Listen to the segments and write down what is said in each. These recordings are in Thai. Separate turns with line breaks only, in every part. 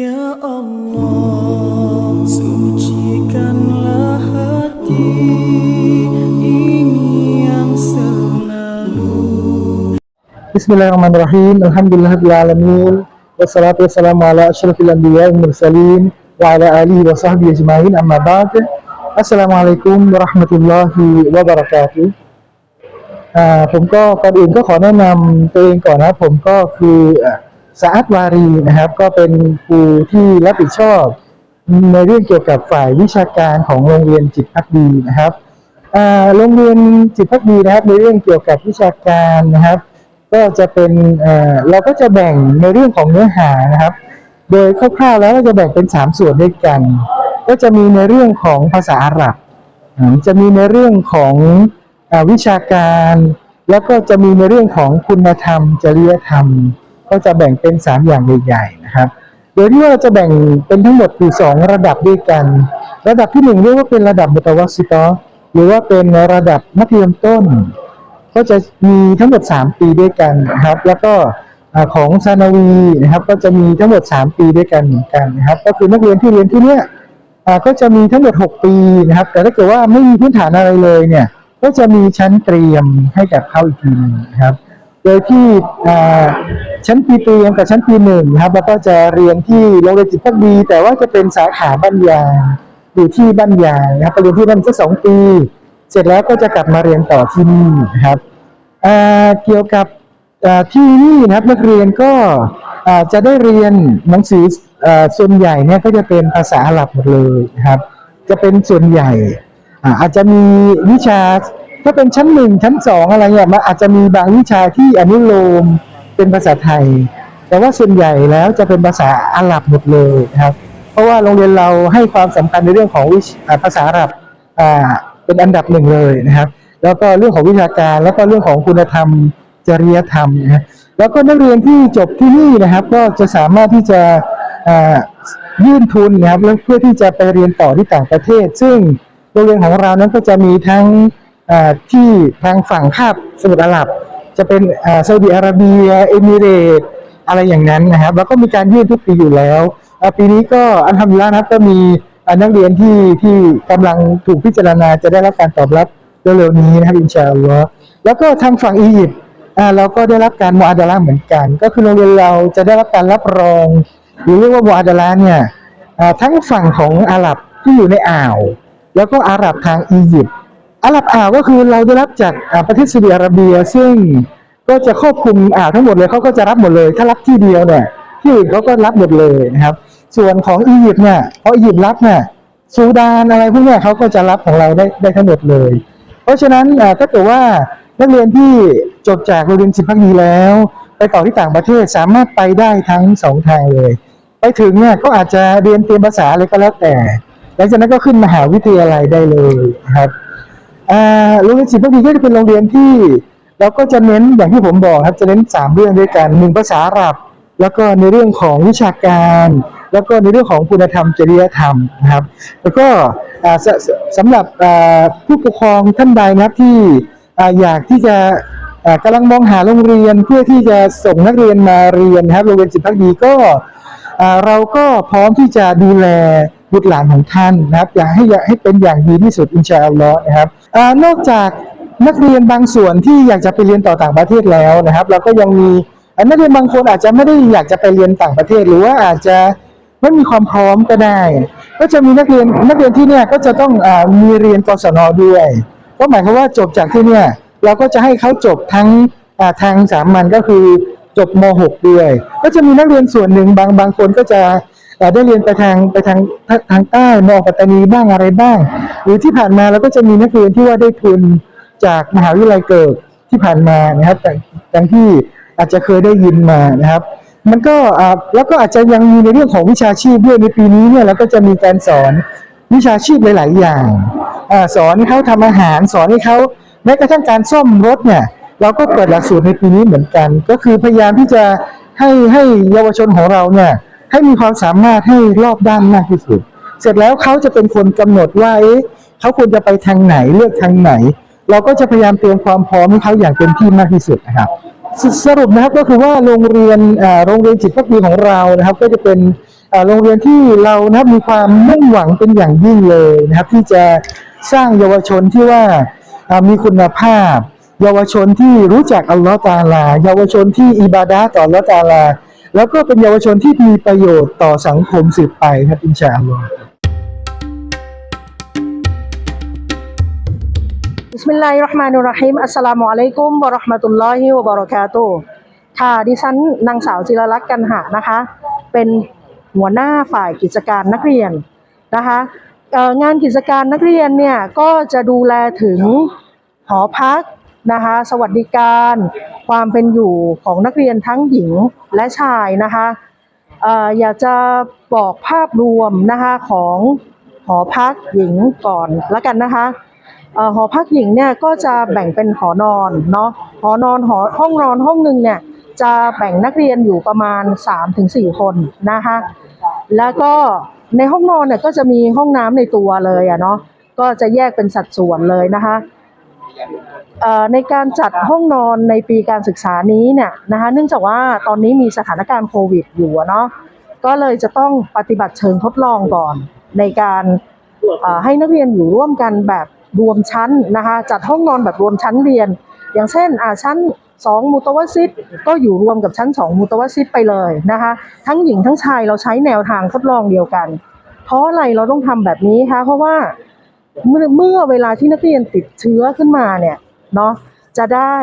Ya Allah, sucikanlah hati ini yang selalu
Bismillahirrahmanirrahim. Alhamdulillahirrahmanirrahim. Wassalatu wassalamu ala asyrafil anbiya wal mursalin wa ala alihi wa sahbihi ajma'in amma ba'd. Assalamualaikum warahmatullahi wabarakatuh.อ่าผมก็ก่อนอื่นก็ขอแนะนำตัวเองก่อนนะครับผมก็คืออ่า สะอาดวารีนะครับ ก็เป็นครูที่รับผิดชอบในเรื่องเกี่ยวกับฝ่ายวิชาการของโรงเรียนจิตพักดีนะครับโรงเรียนจิตพักดีนะครับ ในเรื่องเกี่ยวกับวิชาการนะครับ ก็จะเป็นเราก็จะแบ่งในเรื่องของเนื้อหานะครับ โดยคร่าวๆแล้วก็จะแบ่งเป็นสามส่วนด้วยกัน ก็จะมีในเรื่องของภาษาอาหรับ จะมีในเรื่องของอวิชาการ แล้วก็จะมีในเรื่องของคุณธรรม จริยธรรม ก็จะแบ่งเป็นสามอย่างใหญ่ๆนะครับ โดยที่ว่าจะแบ่งเป็นทั้งหมดอยู่สองระดับด้วยกัน ระดับที่หนึ่งเรียกว่าเป็นระดับมุตวัสิตอหรือว่าเป็นระดับมัธยมต้น ก็จะมีทั้งหมด 3 ปีด้วยกันนะครับ แล้วก็ของซานาวีนะครับก็จะมีทั้งหมด 3 ปีด้วยกันเหมือนกันนะครับ ก็คือนักเรียนที่เรียนที่เนี้ยอ่ก็จะมีทั้งหมด 6 ปีนะครับ แต่ถ้าเกิดว่าไม่มีพื้นฐานอะไรเลยเนี่ย ก็จะมีชั้นเตรียมให้กับเข้าอีกทีหนึงนะครับ โดยที่ชั้นปีเตรียมกับชั้นปีหนึ่งครับแล้วก็จะเรียนที่โรงเรียนจิตพักดี แต่ว่าจะเป็นสาขาบ้านยางอยู่ที่บ้านยางนะครับไปเรียนที่นั่นสักสองปี เสร็จแล้วก็จะกลับมาเรียนต่อที่นี่นะครับเกี่ยวกับที่นี่นะครับนักเรียนก็จะได้เรียนหนังสือส่วนใหญ่เนี่ยก็จะเป็นภาษาอาหรับหมดเลยนะครับ จะเป็นส่วนใหญ่อาจจะมีวิชา ถ้าเป็นชั้นหนึ่งชั้นสองอะไรเนี่ยมันอาจจะมีบางวิชาที่อนุโลมเป็นภาษาไทย แต่ว่าส่วนใหญ่แล้วจะเป็นภาษาอาหรับหมดเลยนะครับ เพราะว่าโรงเรียนเราให้ความสำคัญในเรื่องของวิชาภาษาอาหรับอ่าเป็นอันดับหนึ่งเลยนะครับ แล้วก็เรื่องของวิชาการแล้วก็เรื่องของคุณธรรมจริยธรรมนะฮะแล้วก็นักเรียนที่จบที่นี่นะครับ ก็จะสามารถที่จะยื่นทุนนะครับเพื่อที่จะไปเรียนต่อที่ต่างประเทศ ซึ่งโรงเรียนของเรานั้นก็จะมีทั้ง ที่ทางฝั่งคาบสมุทรอาหรับ จะเป็นซาอุดิอาระเบีย เอมิเรตอะไรอย่างนั้นนะครับ แล้วก็มีการยื่นทุกปีอยู่แล้ว ปีนี้ก็อันทำแล้วนะครับก็มีนักเรียนที่ที่กำลังถูกพิจารณาจะได้รับการตอบรับเร็วๆนี้นะครับอินชาอัลลอฮ์แล้วก็ทางฝั่งอียิปต์เราก็ได้รับการมออาดาละห์เหมือนกัน ก็คือโรงเรียนเราจะได้รับการรับรอง หรือเรียกว่ามออาดาละห์เนี่ยทั้งฝั่งของอาหรับที่อยู่ในอ่าว แล้วก็อาหรับทางอียิปต์ อาหรับอ่าวก็คือเราได้รับจากประเทศซาอุดิอาระเบีย ซึ่งก็จะครอบคลุมอ่าวทั้งหมดเลยเขาก็จะรับหมดเลย ถ้ารับที่เดียวเนี่ยที่อื่นเขาก็รับหมดเลยนะครับ ส่วนของอียิปต์เนี่ยเพออียิปต์รับเนี่ยซูดานอะไรพวกนี้เขาก็จะรับของเราได้ได้ทั้งหมดเลย เพราะฉะนั้นอ่อถ้าเกิดว่านักเรียนที่จบจากโรงเรียนสิบพักดีแล้ว ไปต่อที่ต่างประเทศสามารถไปได้ทั้งสองทางเลย ไปถึงเนี่ยก็อาจจะเรียนเตรียมภาษาอะไรก็แล้วแต่หลังจากนั้นก็ขึ้นมหาวิทยาลัยได้เลยนะครับ โรงเรียนสิบพักดีก็จะเป็นโรงเรียนที่เราก็จะเน้นอย่างที่ผมบอกครับจะเน้นสามเรื่องด้วยกันหนึ่งภาษาอาหรับ แล้วก็ในเรื่องของวิชาการ แล้วก็ในเรื่องของคุณธรรมจริยธรรมนะครับแล้วก็สสำหรับผู้ปกครองท่านใดนะครับที่อยากที่จะอ่ากำลังมองหาโรงเรียนเพื่อที่จะส่งนักเรียนมาเรียนนะครับโรงเรียนจิตพักดีก็เราก็พร้อมที่จะดูแลบุตรหลานของท่านนะครับ อยากให้ให้เป็นอย่างดีที่สุดอินชาอัลลอฮ์นะครับ นอกจากนักเรียนบางส่วนที่อยากจะไปเรียนต่อต่างประเทศแล้วนะครับ เราก็ยังมีนักเรียนบางคนอาจจะไม่ได้อยากจะไปเรียนต่างประเทศ หรือว่าอาจจะไม่มีความพร้อมก็ได้ ก็จะมีนักเรียนนักเรียนที่เนี่ยก็จะต้องอมีเรียนกศนด้วย ก็หมายความว่าจบจากที่เนี่ยเราก็จะให้เขาจบทั้งทางสามัญก็คือจบม .6 ด้วย ก็จะมีนักเรียนส่วนหนึ่งบางบางคนก็จะได้เรียนไปทางไปทางทางทางใต้มอปัตตานีบ้างอะไรบ้าง หรือที่ผ่านมาเราก็จะมีนักเรียนที่ว่าได้ทุนจากมหาวิทยาลัยเกิดที่ผ่านมานะครับแต่ดังที่อาจจะเคยได้ยินมานะครับ มันก็แล้วก็อาจจะยังมีในเรื่องของวิชาชีพด้วยในปีนี้เนี่ยเราก็จะมีการสอนวิชาชีพหลาย ๆ อย่างอสอนให้เขาทำอาหารสอนให้เขาแม้กระทั่งการซ่อมรถเนี่ย เราก็เปิดหลักสูตรในปีนี้เหมือนกัน ก็คือพยายามที่จะให้ให้เยาวชนของเราเนี่ยให้มีความสามารถให้รอบด้านมากที่สุด เสร็จแล้วเขาจะเป็นคนกำหนดว่าเอ๊ะเขาควรจะไปทางไหนเลือกทางไหน เราก็จะพยายามเตรียมความพร้อมให้เขาอย่างเต็มที่มากที่สุดนะครับสสรุปนะครับก็คือว่าโรงเรียนโรงเรียนจิตพักดีของเรานะครับ ก็จะเป็นโรงเรียนที่เรานะครับมีความมุ่งหวังเป็นอย่างยิ่งเลยนะครับ ที่จะสร้างเยาวชนที่ว่ามีคุณภาพ เยาวชนที่รู้จักอัลลอฮ์ตาลา เยาวชนที่อิบาดะห์ต่ออัลลอฮ์ตาอาลา แล้วก็เป็นเยาวชนที่มีประโยชน์ต่อสังคมสืบไปครับอินชาอัลลอฮ์
บิสมิลลาฮิรเราะห์มานิรเราะฮีมอัสสลามุอะลัยกุมวะเราะห์มะตุลลอฮิวะบะเราะกาตุฮ์ค่ะดิฉันนางสาวจิรลักษณ์กันหะนะคะ เป็นหัวหน้าฝ่ายกิจการนักเรียนนะคะเอ่องานกิจการนักเรียนเนี่ยก็จะดูแลถึงหอพักนะคะสวัสดิการความเป็นอยู่ของนักเรียนทั้งหญิงและชายนะคะเอ่ออยากจะบอกภาพรวมนะคะของหอพักหญิงก่อนละกันนะคะ หอพักหญิงเนี่ยก็จะแบ่งเป็นหอนอนเนาะหอนอนหอห้องนอนห้องหนึ่งเนี่ยจะแบ่งนักเรียนอยู่ประมาณ 3-4 คนนะคะแล้วก็ในห้องนอนเนี่ยก็จะมีห้องน้ำในตัวเลยอะเนาะก็จะแยกเป็นสัดส่วนเลยนะคะในการจัดห้องนอนในปีการศึกษานี้เนี่ยนะคะเนื่องจากว่าตอนนี้มีสถานการณ์โควิดอยู่เนาะก็เลยจะต้องปฏิบัติเชิงทดลองก่อน ในการให้นักเรียนอยู่ร่วมกันแบบ รวมชั้นนะคะ จัดห้องนอนแบบรวมชั้นเรียน อย่างเช่นอ่าชั้น 2มุตวสิตก็อยู่รวมกับชั้น 2มุตวสิตไปเลยนะคะ ทั้งหญิงทั้งชายเราใช้แนวทางทดลองเดียวกัน เพราะอะไรเราต้องทำแบบนี้คะเพราะว่าเมื่อเวลาที่นักเรียนติดเชื้อขึ้นมาเนี่ยเนาะจะได้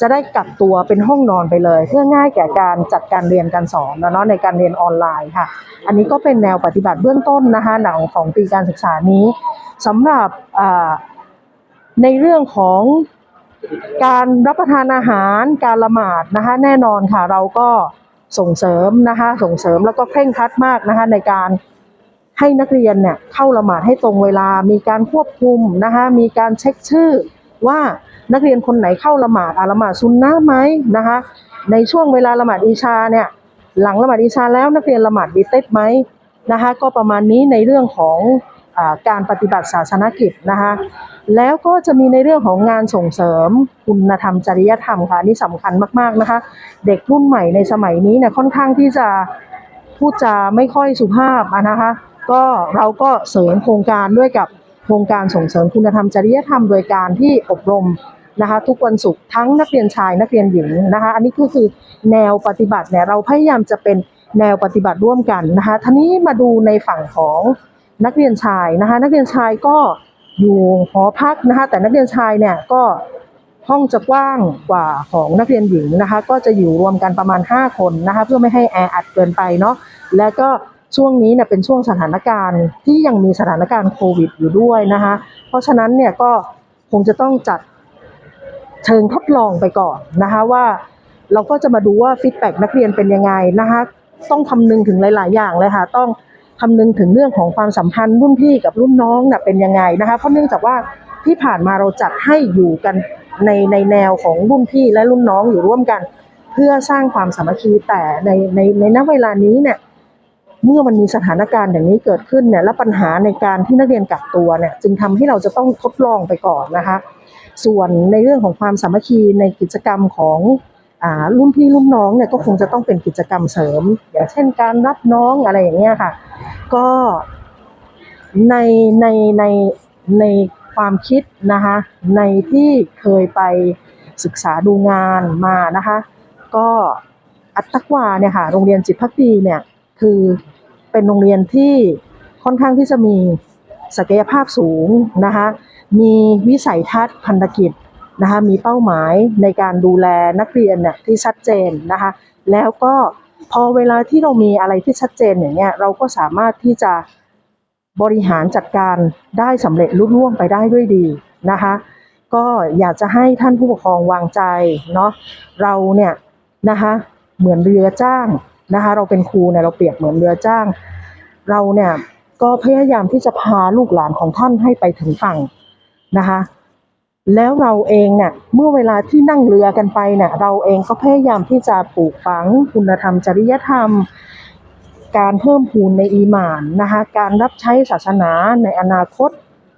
จะได้กักตัวเป็นห้องนอนไปเลย เพื่อง่ายแก่การจัดการเรียนการสอนนะเนาะในการเรียนออนไลน์ค่ะ อันนี้ก็เป็นแนวปฏิบัติเบื้องต้นนะคะหนังของปีการศึกษานี้สำหรับในเรื่องของการรับประทานอาหารการละหมาดนะคะแน่นอนค่ะเราก็ส่งเสริมนะคะส่งเสริมแล้วก็เคร่งครัดมากนะคะในการให้นักเรียนเนี่ยเข้าละหมาดให้ตรงเวลามีการควบคุมนะคะมีการเช็คชื่อว่า นักเรียนคนไหนเข้าละหมาดอาละหมาดซุนนะไหมนะคะ ในช่วงเวลาละหมาดอีชาเนี่ยหลังละหมาดอิชาแล้วนักเรียนละหมาดบีเต็ดไหมนะคะ ก็ประมาณนี้ในเรื่องของอาการปฏิบัติศาสนกิจนะคะแล้วก็จะมีในเรื่องของงานส่งเสริมคุณธรรมจริยธรรมค่ะนี่สำคัญมากๆนะคะ เด็กรุ่นใหม่ในสมัยนี้เนี่ยค่อนข้างที่จะพูดจาไม่ค่อยสุภาพนะคะ ก็เราก็เสริมโครงการด้วยกับโครงการส่งเสริมคุณธรรมจริยธรรมโดยการที่อบรม นะคะทุกวันศุกร์ทั้งนักเรียนชายนักเรียนหญิงนะคะ อันนี้ก็คือแนวปฏิบัติเนี่ยเราพยายามจะเป็นแนวปฏิบัติร่วมกันนะคะทีนี้มาดูในฝั่งของนักเรียนชายนะคะนักเรียนชายก็อยู่หอพักนะคะแต่นักเรียนชายเนี่ยก็ห้องจะกว้างกว่าของนักเรียนหญิงนะคะก็จะอยู่รวมกันประมาณ 5 คนนะคะเพื่อไม่ให้แออัดเกินไปเนาะแล้วก็ช่วงนี้เนี่ยเป็นช่วงสถานการณ์ที่ยังมีสถานการณ์โควิดอยู่ด้วยนะคะเพราะฉะนั้นเนี่ยก็คงจะต้องจัด เชิงทดลองไปก่อนนะคะว่าเราก็จะมาดูว่าฟีดแบ็กนักเรียนเป็นยังไงนะคะต้องคำนึงถึงหลาย ๆ อย่างเลยค่ะต้องคำนึงถึงเรื่องของความสัมพันธ์รุ่นพี่กับรุ่นน้องน่ะเป็นยังไงนะคะเพราะเนื่องจากว่าที่ผ่านมาเราจัดให้อยู่กันในในแนวของรุ่นพี่และรุ่นน้องอยู่ร่วมกัน เพื่อสร้างความสามัคคีแต่ในในในณเวลานี้เนี่ย เมื่อมันมีสถานการณ์อย่างนี้เกิดขึ้นเนี่ยและปัญหาในการที่นักเรียนกักตัวเนี่ยจึงทำให้เราจะต้องทดลองไปก่อนนะคะ ส่วนในเรื่องของความสามัคคีในกิจกรรมของอ่ารุ่นพี่รุ่นน้องเนี่ยก็คงจะต้องเป็นกิจกรรมเสริม อย่างเช่นการรับน้องอะไรอย่างเงี้ยค่ะ ก็ในในในในความคิดนะคะในที่เคยไปศึกษาดูงานมานะคะ ก็อัตตกวาเนี่ยค่ะโรงเรียนจิตพักดีเนี่ยคือ เป็นโรงเรียนที่ค่อนข้างที่จะมีศักยภาพสูงนะคะมีวิสัยทัศน์พันธกิจนะคะมีเป้าหมายในการดูแลนักเรียนเนี่ยที่ชัดเจนนะคะแล้วก็พอเวลาที่เรามีอะไรที่ชัดเจนอย่างเงี้ยเราก็สามารถที่จะบริหารจัดการได้สำเร็จลุล่วงไปได้ด้วยดีนะคะก็อยากจะให้ท่านผู้ปกครองวางใจเนาะเราเนี่ยนะคะเหมือนเรือจ้าง นะคะ เราเป็นครูเนี่ยเราเปรียบเหมือนเรือจ้าง เราเนี่ยก็พยายามที่จะพาลูกหลานของท่านให้ไปถึงฝั่งนะคะ แล้วเราเองเนี่ยเมื่อเวลาที่นั่งเรือกันไปเนี่ยเราเองก็พยายามที่จะปลูกฝังคุณธรรมจริยธรรม การเพิ่มพูนในอีหมานนะคะ การรับใช้ศาสนาในอนาคต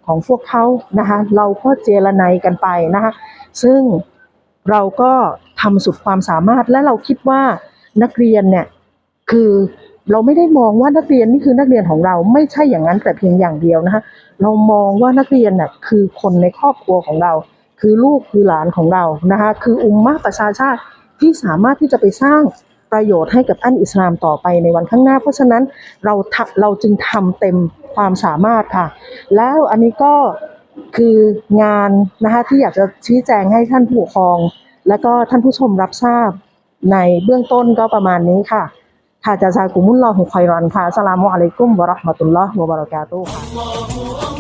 ของพวกเขานะคะ เราก็เจรไนกันไปนะคะ ซึ่งเราก็ทำสุดความสามารถและเราคิดว่านักเรียนเนี่ย คือเราไม่ได้มองว่านักเรียนนี่คือนักเรียนของเราไม่ใช่อย่างนั้นแต่เพียงอย่างเดียวนะคะเรามองว่านักเรียนน่ะคือคนในครอบครัวของเรา คือลูกคือหลานของเรานะคะคืออุมมะประชาชาติที่สามารถที่จะไปสร้างประโยชน์ให้กับอันอิสลามต่อไปในวันข้างหน้า เพราะฉะนั้นเราทำเราจึงทำเต็มความสามารถค่ะ แล้วอันนี้ก็คืองานนะคะที่อยากจะชี้แจงให้ท่านผู้ปกครอง และก็ท่านผู้ชมรับทราบในเบื้องต้นก็ประมาณนี้ค่ะ ค่ะจะซากุมุลลอฮุคอยรอนค่ะสลามุอะลัยกุมวะเราะห์มะตุลลอฮ์วะบะเราะกาตุฮ์ค่ะ